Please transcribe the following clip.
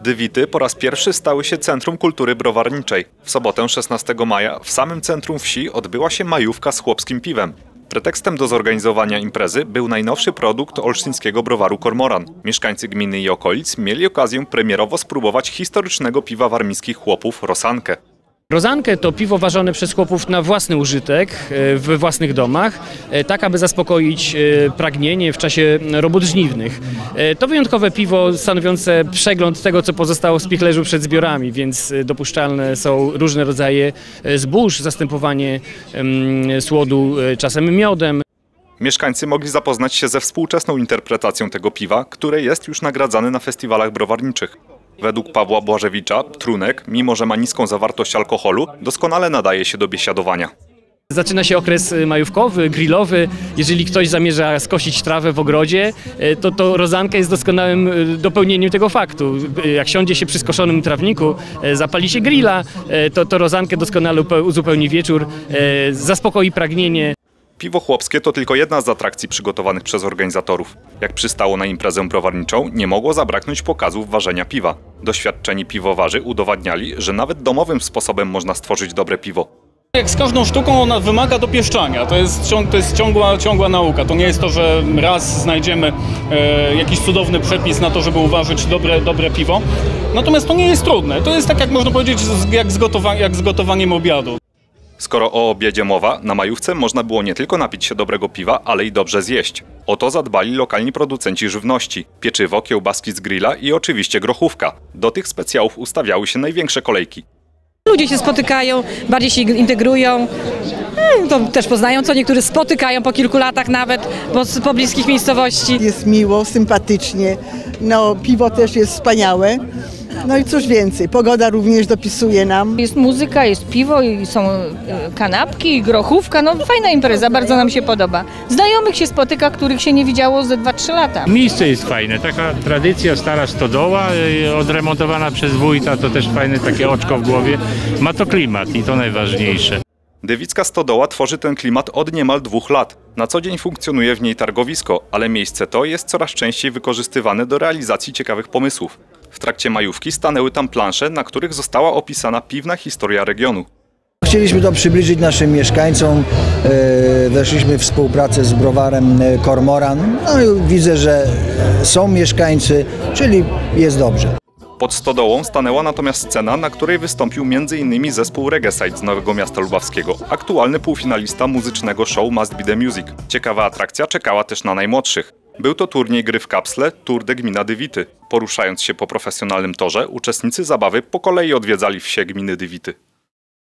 Dywity po raz pierwszy stały się Centrum Kultury Browarniczej. W sobotę 16 maja w samym centrum wsi odbyła się majówka z chłopskim piwem. Pretekstem do zorganizowania imprezy był najnowszy produkt olsztyńskiego browaru Kormoran. Mieszkańcy gminy i okolic mieli okazję premierowo spróbować historycznego piwa warmińskich chłopów Rosankę. Rozankę to piwo ważone przez chłopów na własny użytek we własnych domach, e, tak aby zaspokoić e, pragnienie w czasie robót żniwnych. E, To wyjątkowe piwo stanowiące przegląd tego, co pozostało z pichlerzu przed zbiorami, więc dopuszczalne są różne rodzaje zbóż, zastępowanie słodu czasem miodem. Mieszkańcy mogli zapoznać się ze współczesną interpretacją tego piwa, które jest już nagradzane na festiwalach browarniczych. Według Pawła Błażewicza, trunek, mimo że ma niską zawartość alkoholu, doskonale nadaje się do biesiadowania. Zaczyna się okres y, majówkowy, grillowy. Jeżeli ktoś zamierza skosić trawę w ogrodzie, y, to, to rozanka jest doskonałym y, dopełnieniem tego faktu. Jak siądzie się przy skoszonym trawniku, zapali się grilla, to, to rozankę doskonale upe- uzupełni wieczór, zaspokoi pragnienie. Piwo chłopskie to tylko jedna z atrakcji przygotowanych przez organizatorów. Jak przystało na imprezę browarniczą, nie mogło zabraknąć pokazów ważenia piwa. Doświadczeni piwowarzy udowadniali, że nawet domowym sposobem można stworzyć dobre piwo. Jak z każdą sztuką ona wymaga dopieszczania. To jest, ciąg, to jest ciągła, ciągła nauka. To nie jest to, że raz znajdziemy e, jakiś cudowny przepis na to, żeby uważać dobre, dobre piwo. Natomiast to nie jest trudne. To jest tak, jak można powiedzieć, jak, z gotowa, jak z gotowaniem obiadu. Skoro o obiedzie mowa, na majówce można było nie tylko napić się dobrego piwa, ale i dobrze zjeść. O to zadbali lokalni producenci żywności. Pieczywo, kiełbaski z grilla i oczywiście grochówka. Do tych specjałów ustawiały się największe kolejki. Ludzie się spotykają, bardziej się integrują. Mm, To też poznają, co niektórzy spotykają po kilku latach nawet, po, z pobliskich miejscowości. Jest miło, sympatycznie. No, piwo też jest wspaniałe. No i cóż więcej, pogoda również dopisuje nam. Jest muzyka, jest piwo i są e, kanapki, grochówka. No fajna impreza, bardzo nam się podoba. Znajomych się spotyka, których się nie widziało ze 2-3 lata. Miejsce jest fajne, taka tradycja, stara stodoła, y, odremontowana przez wójta, to też fajne takie oczko w głowie. Ma to klimat i to najważniejsze. Dywicka Stodoła tworzy ten klimat od niemal dwóch lat. Na co dzień funkcjonuje w niej targowisko, ale miejsce to jest coraz częściej wykorzystywane do realizacji ciekawych pomysłów. W trakcie majówki stanęły tam plansze, na których została opisana piwna historia regionu. Chcieliśmy to przybliżyć naszym mieszkańcom. E, Weszliśmy w współpracę z browarem e, Kormoran. No i widzę, że są mieszkańcy, czyli jest dobrze. Pod stodołą stanęła natomiast scena, na której wystąpił m.in. zespół Reggae z Nowego Miasta Lubawskiego, aktualny półfinalista muzycznego show Must Be The Music. Ciekawa atrakcja czekała też na najmłodszych. Był to turniej gry w kapsle Tour de Gmina Dywity. Poruszając się po profesjonalnym torze, uczestnicy zabawy po kolei odwiedzali wsie gminy Dywity.